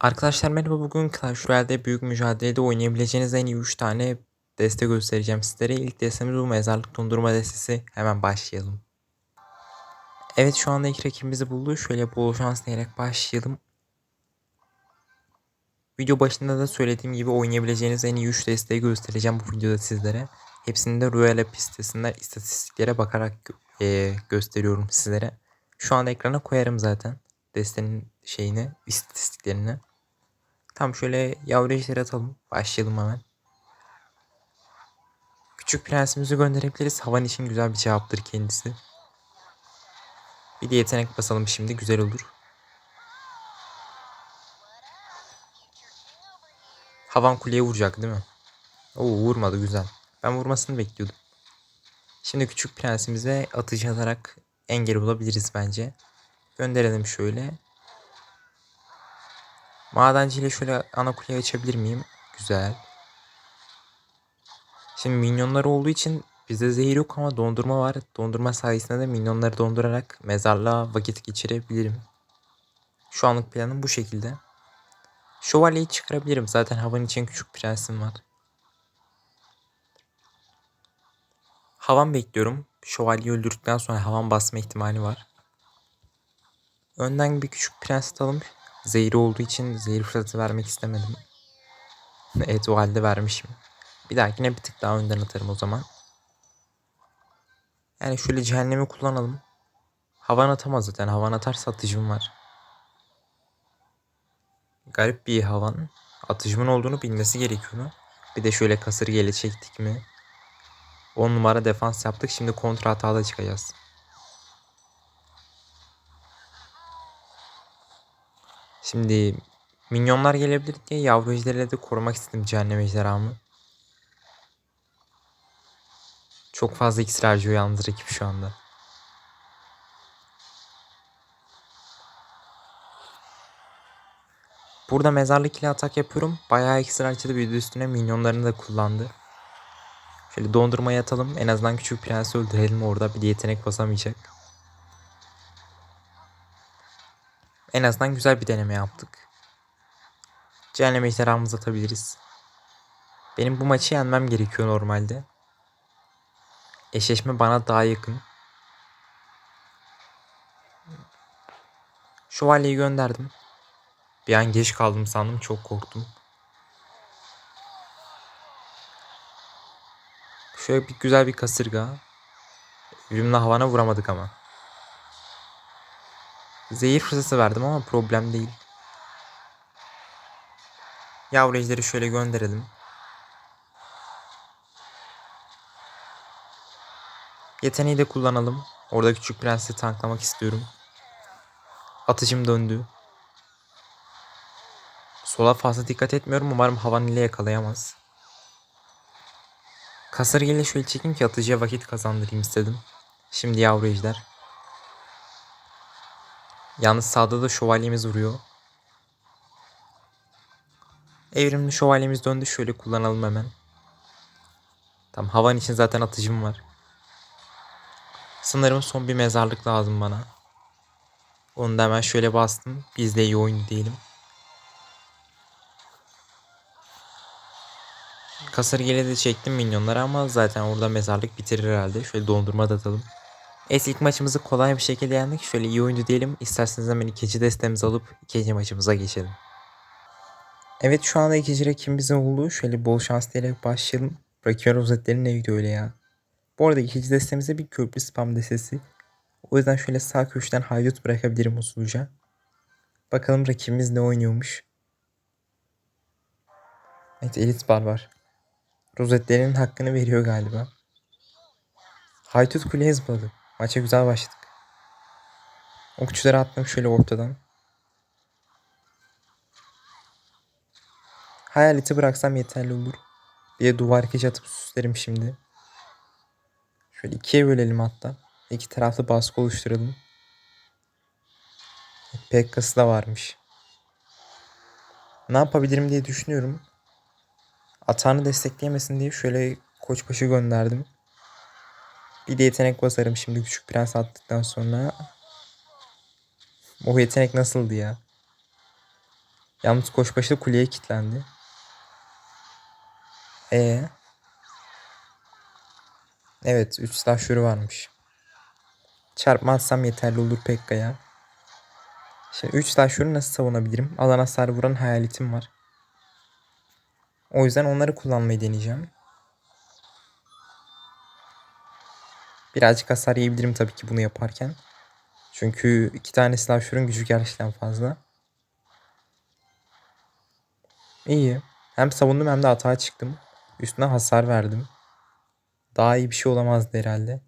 Arkadaşlar merhaba bugün Clash Royale'de büyük mücadelede oynayabileceğiniz en iyi 3 tane deste göstereceğim sizlere. İlk destemiz bu mezarlık dondurma destesi. Hemen başlayalım. Evet şu anda ilk rakibimizi buldu. Şöyle bol şans diyerek başlayalım. Video başında da söylediğim gibi oynayabileceğiniz en iyi 3 desteği göstereceğim bu videoda sizlere. Hepsini de Royal App istatistiklere bakarak e, gösteriyorum sizlere. Şu anda ekrana koyarım zaten destenin şeyini, istatistiklerini. Tam şöyle yavru ejderi atalım. Başlayalım hemen. Küçük prensimizi gönderebiliriz. Havan için güzel bir cevaptır kendisi. Bir de yetenek basalım şimdi. Güzel olur. Havan kuleye vuracak değil mi? Oo vurmadı güzel. Ben vurmasını bekliyordum. Şimdi küçük prensimize atıcı atarak engel bulabiliriz bence. Gönderelim şöyle. Madenciyle şöyle ana kuleyi açabilir miyim? Güzel. Şimdi minyonlar olduğu için bizde zehir yok ama dondurma var. Dondurma sayesinde de minyonları dondurarak mezarlığa vakit geçirebilirim. Şu anlık planım bu şekilde. Şövalyeyi çıkarabilirim. Zaten havan için küçük prensim var. Havan bekliyorum. Şövalyeyi öldürdükten sonra havan basma ihtimali var. Önden bir küçük prens atalım. Zehri olduğu için zehir fırsatı vermek istemedim. evet o halde vermişim. Bir dahakine bir tık daha önden atarım o zaman. Yani şöyle cehennemi kullanalım. Havan atamaz zaten. Havan atarsa atıcım var. Garip bir havan. Atıcımın olduğunu bilmesi gerekiyor. Bir de şöyle kasırgayla çektik mi? 10 numara defans yaptık. Şimdi kontra hatada çıkacağız. Şimdi minyonlar gelebilir diye yavru ejderleri de korumak istedim cehennem ejderhamı. Çok fazla iksir harcıyor yalnız rakip şu anda. Burada mezarlık ile atak yapıyorum. Bayağı iksir harcadı bir üstüne minyonlarını da kullandı. Şöyle dondurmaya atalım. En azından küçük prensi öldürelim orada. Bir yetenek basamayacak. En azından güzel bir deneme yaptık. Cehennem ejderhamızı atabiliriz. Benim bu maçı yenmem gerekiyor normalde. Eşleşme bana daha yakın. Şövalyeyi gönderdim. Bir an geç kaldım sandım çok korktum. Şöyle bir güzel bir kasırga. Ürümle havana vuramadık ama. Zehir fırsatı verdim ama problem değil. Yavru şöyle gönderelim. Yeteneği de kullanalım. Orada küçük prensi tanklamak istiyorum. Atıcım döndü. Sola fazla dikkat etmiyorum. Umarım havan ile yakalayamaz. Kasırgayla şöyle çekeyim ki atıcıya vakit kazandırayım istedim. Şimdi yavru ejder. Yalnız sağda da şövalyemiz vuruyor. Evrimli şövalyemiz döndü. Şöyle kullanalım hemen. Tam havan için zaten atıcım var. Sanırım son bir mezarlık lazım bana. Onu da hemen şöyle bastım. Biz de iyi oyun diyelim. Kasırgayla de çektim minyonları ama zaten orada mezarlık bitirir herhalde. Şöyle dondurma da atalım. Evet ilk maçımızı kolay bir şekilde yendik. Şöyle iyi oyuncu diyelim. İsterseniz hemen ikinci destemizi alıp ikinci maçımıza geçelim. Evet şu anda ikinci rakibimizin olduğu şöyle bol şans diyerek başlayalım. Rakibin rozetleri neydi öyle ya. Bu arada ikinci destemizde bir köprü spam destesi. O yüzden şöyle sağ köşeden haydut bırakabilirim usulca. Bakalım rakibimiz ne oynuyormuş. Evet elit barbar. Rozetlerinin hakkını veriyor galiba. Haydut kuleye zıpladı. Maça güzel başladık. Okçuları attım şöyle ortadan. Hayaleti bıraksam yeterli olur. Bir de duvar keş atıp süslerim şimdi. Şöyle ikiye bölelim hatta. İki taraflı baskı oluşturalım. Pekkası da varmış. Ne yapabilirim diye düşünüyorum. Atağını destekleyemesin diye şöyle koçbaşı gönderdim. Bir de yetenek basarım şimdi küçük prens attıktan sonra. O yetenek nasıldı ya? Yalnız koşbaşı kuleye kilitlendi. E Evet 3 silahşörü varmış. Çarpma atsam yeterli olur Pekka'ya. Şimdi 3 silahşörü nasıl savunabilirim? Alan hasar vuran hayaletim var. O yüzden onları kullanmayı deneyeceğim. Birazcık hasar yiyebilirim tabii ki bunu yaparken. Çünkü iki tane silahşörün gücü gerçekten fazla. İyi. Hem savundum hem de hata çıktım. Üstüne hasar verdim. Daha iyi bir şey olamazdı herhalde.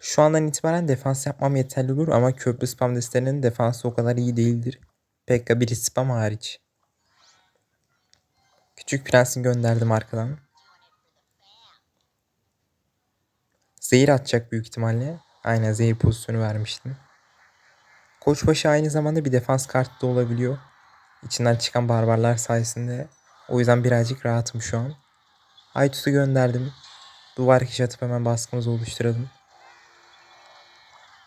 Şu andan itibaren defans yapmam yeterli olur ama köprü spam destelerinin defansı o kadar iyi değildir. Pekka bir spam hariç. Küçük prensi gönderdim arkadan. Zehir atacak büyük ihtimalle. Aynen zehir pozisyonu vermiştim. Koçbaşı aynı zamanda bir defans kartı da olabiliyor. İçinden çıkan barbarlar sayesinde. O yüzden birazcık rahatım şu an. Aytut'u gönderdim. Duvar kişi atıp hemen baskımızı oluşturalım.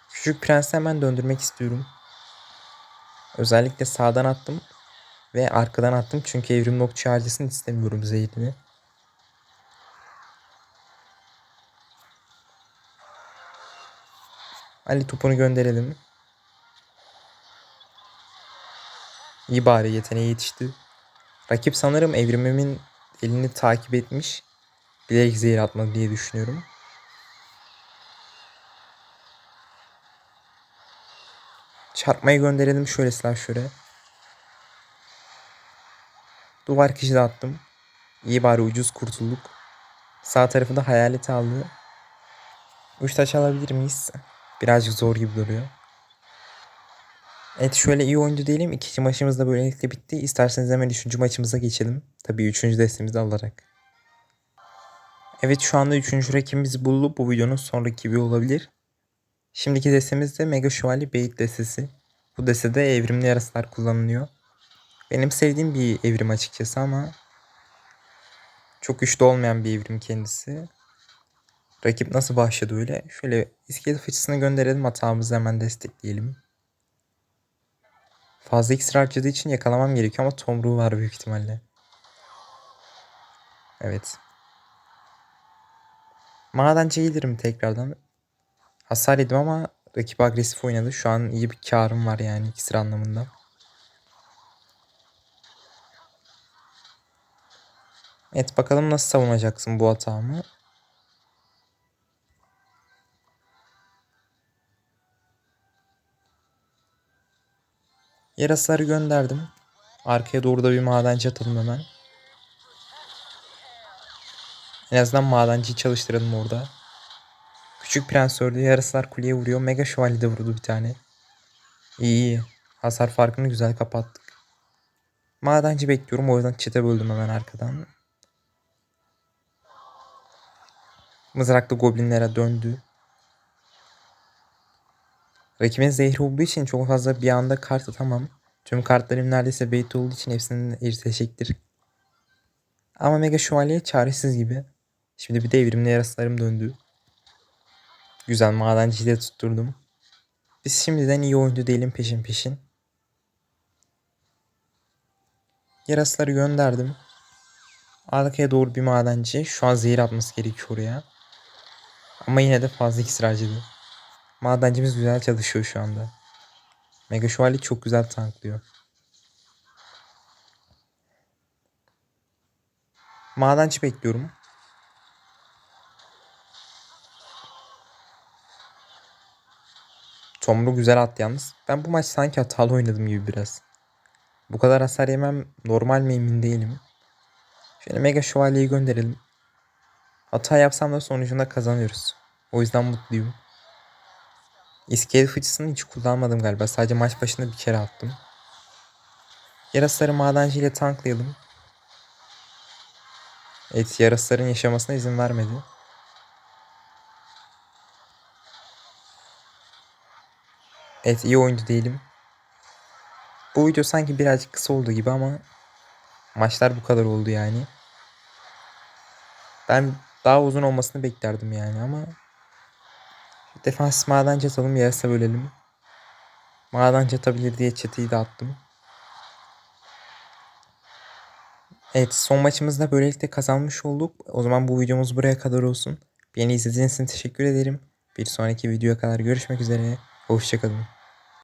Küçük prensi hemen döndürmek istiyorum. Özellikle sağdan attım. Ve arkadan attım çünkü evrim nokçu harcasını istemiyorum zehrini. Ali topunu gönderelim. İyi bari yeteneği yetişti. Rakip sanırım evrimimin elini takip etmiş. Bilerek zehir atmadı diye düşünüyorum. Çarpmayı gönderelim şöyle şöyle. Duvar kişi de attım. İyi bari ucuz kurtulduk. Sağ tarafında hayalet aldı. Uç taş alabilir miyiz? Birazcık zor gibi duruyor. Evet şöyle iyi oyuncu değilim. İkinci maçımız da böylelikle bitti. İsterseniz hemen üçüncü maçımıza geçelim. Tabii üçüncü destemizi alarak. Evet şu anda üçüncü rakibimiz buldu. Bu videonun son rakibi olabilir. Şimdiki destemiz de Mega Şövalye Beyit destesi. Bu destede evrimli yaraslar kullanılıyor. Benim sevdiğim bir evrim açıkçası ama çok güçlü olmayan bir evrim kendisi. Rakip nasıl başladı öyle? Şöyle iskelet fıçısını gönderelim hatamızı hemen destekleyelim. Fazla iksir harcadığı için yakalamam gerekiyor ama tomruğu var büyük ihtimalle. Evet. Madenciye gelirim tekrardan. Hasar yedim ama rakip agresif oynadı. Şu an iyi bir karım var yani iksir anlamında. Evet bakalım nasıl savunacaksın bu hatamı. Yarasları gönderdim. Arkaya doğru da bir madenci atalım hemen. En azından madenciyi çalıştıralım orada. Küçük prens öldü. Yaraslar kuleye vuruyor. Mega şövalye de vurdu bir tane. İyi iyi. Hasar farkını güzel kapattık. Madenci bekliyorum. O yüzden çete böldüm hemen arkadan. Mızraklı goblinlere döndü. Rakibin zehri olduğu için çok fazla bir anda kart atamam. Tüm kartlarım neredeyse bait olduğu için hepsinin eriteşektir. Ama Mega Şövalye çaresiz gibi. Şimdi bir de evrimli yaraslarım döndü. Güzel madenciyi de tutturdum. Biz şimdiden iyi oyuncu değilim peşin peşin. Yarasları gönderdim. Arkaya doğru bir madenci. Şu an zehir atması gerekiyor oraya. Ama yine de fazla iksir harcadı. Madencimiz güzel çalışıyor şu anda. Mega Şövalye çok güzel tanklıyor. Madenci bekliyorum. Tomru güzel attı yalnız. Ben bu maç sanki hatalı oynadım gibi biraz. Bu kadar hasar yemem normal mi emin değilim. Şöyle Mega Şövalye'yi gönderelim. Hata yapsam da sonucunda kazanıyoruz. O yüzden mutluyum. İskelet fıçısını hiç kullanmadım galiba. Sadece maç başında bir kere attım. Yarasları madenci ile tanklayalım. Evet yarasların yaşamasına izin vermedi. Evet iyi oyuncu değilim. Bu video sanki birazcık kısa oldu gibi ama maçlar bu kadar oldu yani. Ben daha uzun olmasını beklerdim yani ama Defans madenci atalım yarısa bölelim. Madenci atabilir diye çeteyi de attım. Evet son maçımızda böylelikle kazanmış olduk. O zaman bu videomuz buraya kadar olsun. Beni izlediğiniz için teşekkür ederim. Bir sonraki videoya kadar görüşmek üzere. Hoşçakalın.